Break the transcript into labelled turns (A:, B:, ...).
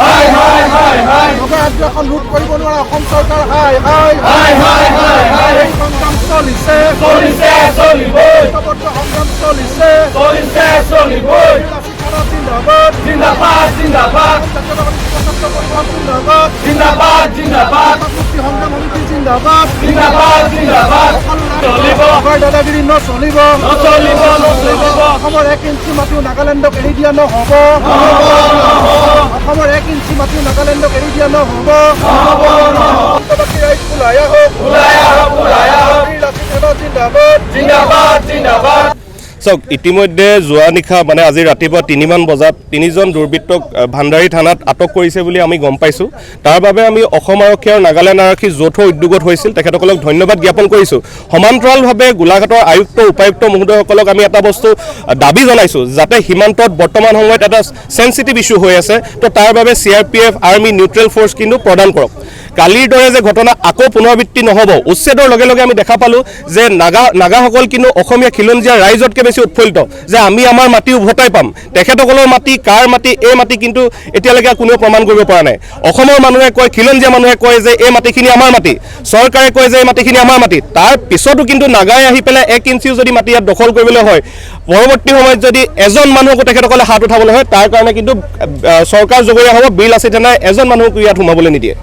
A: High হাই হাই high. কৰিব নোৱাৰা অসম চৰকাৰ হাই হাই। হাই হাই হাই হাই। এই সংগ্ৰাম চলিছে।
B: চলিছে চলিবই।
A: সংগ্ৰাম চলিছে।
B: চলিছে চলিবই।
A: জিন্দাবাদ
B: জিন্দাবাদ জিন্দাবাদ।
A: জাতীয়তাবাদী সশস্ত্ৰ পৰিষদ জিন্দাবাদ
B: জিন্দাবাদ। জিন্দাবাদ
A: সংগ্ৰাম সমিতি জিন্দাবাদ।
B: জিন্দাবাদ জিন্দাবাদ। চলিব।
A: অভয় দাদাগিৰি নচলিব
B: নচলিব নচলিব।
A: অসমৰ এক ইঞ্চি মাটিও নাগালেণ্ডক এৰি দিয়া নহ'ব। মাটিও নাগালেণ্ডক এৰি দিয়া নহ'ব সত্যবাদী ৰাইজ ওলাই আহক
B: ওলাই আহক ওলাই আহক
A: জিন্দাবাদ।
B: জিন্দাবাদ জিন্দাবাদ।
C: চাওক, ইতিমধ্যে যোৱা নিশা মানে আজি ৰাতিপুৱা তিনিমান বজাত তিনিজন দুৰ্বৃত্তক ভাণ্ডাৰী থানাত আটক কৰিছে বুলি আমি গম পাইছোঁ। তাৰ বাবে আমি অসম আৰক্ষী আৰু নাগালেণ্ড আৰক্ষী যৌথ উদ্যোগত হৈছিল। তেখেতসকলক ধন্যবাদ জ্ঞাপন কৰিছোঁ। সমান্তৰালভাৱে গোলাঘাটৰ আয়ুক্ত, উপায়ুক্ত মহোদয়সকলক আমি এটা বস্তু দাবি জনাইছোঁ, যাতে সীমান্তত বৰ্তমান সময়ত এটা চেঞ্চিটিভ ইছ্যু হৈ আছে। তো তাৰ বাবে C R P F, army neutral force কিন্তু প্ৰদান কৰক। কালিৰ দৰে যে ঘটনা আকৌ পুনৰাবৃত্তি নহ'ব, উচ্ছেদৰ লগে লগে আমি দেখা পালোঁ যে নাগা, নাগাসকল কিন্তু অসমীয়া খিলঞ্জীয়া ৰাইজতকৈ বেছি উৎফুল্লিত, যে আমি আমাৰ মাটি উভতাই পাম। তেখেতসকলৰ মাটি, কাৰ মাটি, এই মাটি কিন্তু এতিয়ালৈকে কোনেও প্ৰমাণ কৰিব পৰা নাই। অসমৰ মানুহে কয়, খিলঞ্জীয়া মানুহে কয় যে এই মাটিখিনি আমাৰ মাটি। চৰকাৰে কয় যে এই মাটিখিনি আমাৰ মাটি। তাৰ পিছতো কিন্তু নাগাই আহি পেলাই এক ইঞ্চিও যদি মাটি ইয়াত দখল কৰিবলৈ হয়, পৰৱৰ্তী সময়ত যদি এজন মানুহকো তেখেতসকলে হাত উঠাবলৈ হয়, তাৰ কাৰণে কিন্তু চৰকাৰ জগৰীয়া হ'ব, বিল আছে তেনে এজন মানুহকো ইয়াত সোমাবলৈ নিদিয়ে।